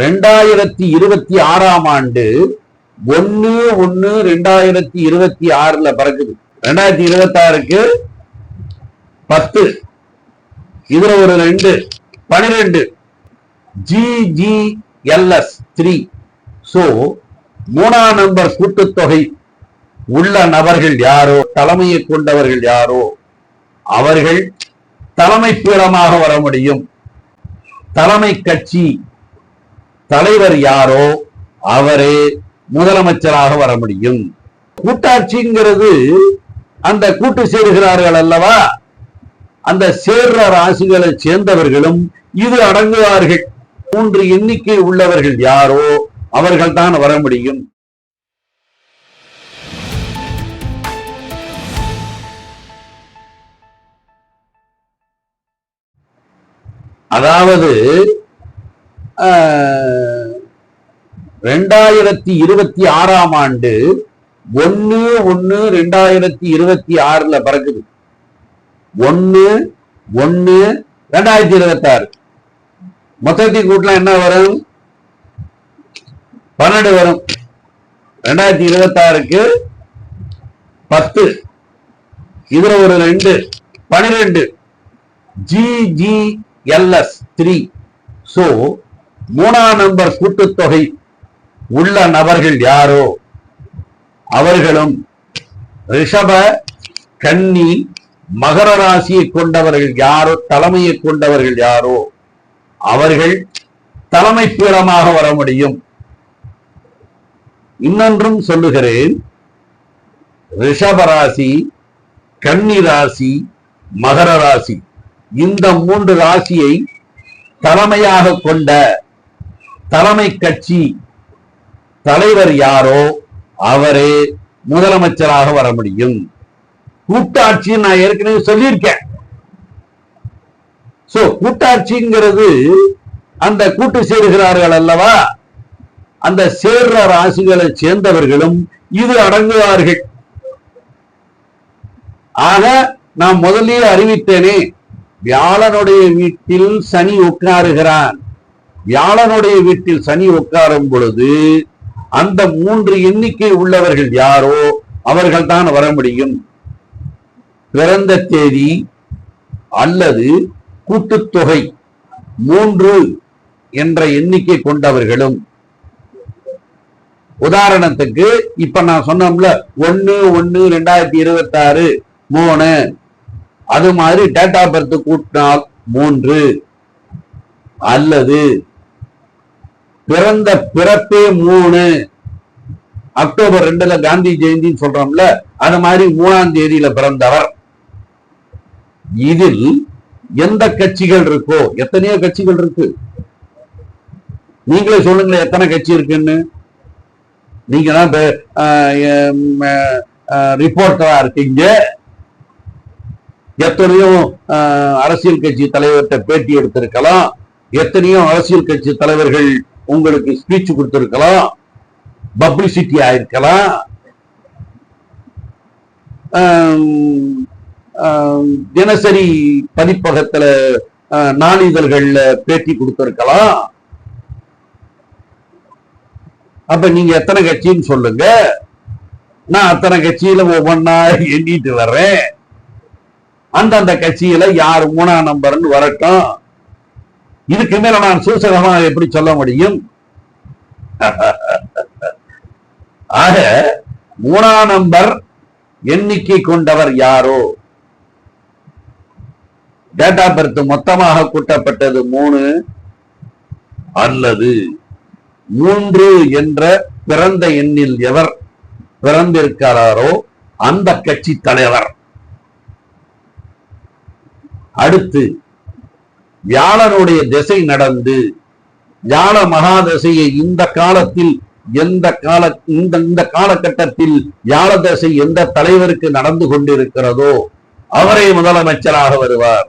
ரெண்டாயிரத்தி இருபத்தி ஆறாம் ஆண்டு ஒன்னு ஒன்னு ரெண்டாயிரத்தி இருபத்தி ஆறுல பிறக்குது. ரெண்டாயிரத்தி இருபத்தி ஆறுக்கு பத்து இதுல ஒரு ரெண்டு பனிரெண்டு. ஜிஜிஎல்எஸ் த்ரீ சோ மூணாம் நம்பர் கூட்டுத்தொகை உள்ள நபர்கள் யாரோ தலைமையை கொண்டவர்கள் யாரோ அவர்கள் தலைமை பீடமாக வர முடியும். தலைமை கட்சி தலைவர் யாரோ அவரே முதலமைச்சராக வர முடியும். கூட்டாட்சிங்கிறது அந்த கூட்டு சேருகிறார்கள் அல்லவா? அந்த சேர்ற ராசிகளை சேர்ந்தவர்களும் இது அடங்குவார்கள். மூன்று எண்ணிக்கை உள்ளவர்கள் யாரோ அவர்கள் தான் வர முடியும். அதாவது ஆஹ், ரெண்டாயிரத்தி இருபத்தி ஆறாம் ஆண்டு ஒன்னு ஒன்னு ரெண்டாயிரத்தி இருபத்தி ஆறுல பிறக்குது. ஒன்னு ஒன்னு ரெண்டாயிரத்தி இருபத்தி ஆறு. மொத்தத்தை கூட்டலாம் என்ன வரும்? பன்னெண்டு வரும். ரெண்டாயிரத்தி இருபத்தி ஆறுக்கு பத்து. இதுல ஒரு ரெண்டு பனிரெண்டு. ஜிஜிஎல்எஸ் த்ரீ சோ மூணாம் நம்பர் கூட்டுத்தொகை உள்ள நபர்கள் யாரோ? அவர்களும் ரிஷப கன்னி மகர ராசியை கொண்டவர்கள் யாரோ? தலைமையை கொண்டவர்கள் யாரோ? அவர்கள் தலைமை பீடமாக வர முடியும். இன்னொன்றும் சொல்லுகிறேன். ரிஷப ராசி கன்னி ராசி மகர ராசி இந்த மூன்று ராசியை தலைமையாக கொண்ட தலைமை கட்சி தலைவர் யாரோ அவரே முதலமைச்சராக வர முடியும். கூட்டாட்சி நான் ஏற்கனவே சொல்லியிருக்கேன். சோ கூட்டாட்சிங்கிறது அந்த கூட்டு சேருகிறார்கள் அல்லவா? அந்த சேர்ற ராசிகளை சேர்ந்தவர்களும் இது அடங்குவார்கள். ஆக நான் முதல்லயே அறிவித்தேனே வியாழனுடைய வீட்டில் சனி உட்காருகிறான். வியாழனுடைய வீட்டில் சனி உட்காரும் பொழுது அந்த மூன்று எண்ணிக்கை உள்ளவர்கள் யாரோ அவர்கள் தான் வர முடியும். பிறந்த தேதி அல்லது கூட்டுத்தொகை மூன்று என்ற எண்ணிக்கை கொண்டவர்களும். உதாரணத்துக்கு இப்ப நான் சொன்னோம்ல ஒன்னு ஒன்னு ரெண்டாயிரத்தி இருபத்தி ஆறு மூணு. அது மாதிரி டேட் ஆஃப் பர்த் கூட்டினால் மூன்று. அல்லது பிறந்த பிறப்பே மூணு. அக்டோபர் ரெண்டுல காந்தி ஜெயந்தின்னு சொல்றோம்ல அது மாதிரி மூணாம் தேதியில பிறந்தவர். இதில் எந்த கட்சிகள் இருக்கோ எத்தனையோ கட்சிகள் இருக்கு. நீங்களே சொல்லுங்களேன் எத்தனை கட்சி இருக்குன்னு. நீங்க தான் ரிப்போர்ட்டரா இருக்கீங்க. எத்தனையோ ஆஹ், அரசியல் கட்சி தலைவர்கிட்ட பேட்டி எடுத்திருக்கலாம். எத்தனையோ அரசியல் கட்சி தலைவர்கள் உங்களுக்கு ஸ்பீச் கொடுத்துருக்கலாம். பப்ளிசிட்டி ஆயிருக்கலாம். தினசரி பதிப்பகத்துல நாளிதழ்களில் நாளிதழ்கள்ல பேட்டி கொடுத்துருக்கலாம். அப்ப நீங்க எத்தனை கட்சின்னு சொல்லுங்க. நான் அத்தனை கட்சியில ஒவ்வொன்னா எண்ணிட்டு வர்றேன். அந்தந்த கட்சியில யார் மூணாம் நம்பர்னு வரட்டும். இதுக்கு மேல நான் சூசகமாக எப்படி சொல்ல முடியும்? ஆக மூணாம் நம்பர் எண்ணிக்கை கொண்டவர் யாரோ? டேட் ஆஃப் பர்த் மொத்தமாக கூட்டப்பட்டது மூணு அல்லது மூன்று என்ற பிறந்த எண்ணில் எவர் பிறந்திருக்கிறாரோ அந்த கட்சி தலைவர். அடுத்து வியாழனுடைய திசை நடந்து வியாழ மகாதசையை இந்த காலத்தில் எந்த கால இந்த இந்த காலகட்டத்தில் வியாழ தசை எந்த தலைவருக்கு நடந்து கொண்டிருக்கிறதோ அவரே முதலமைச்சராக வருவார்.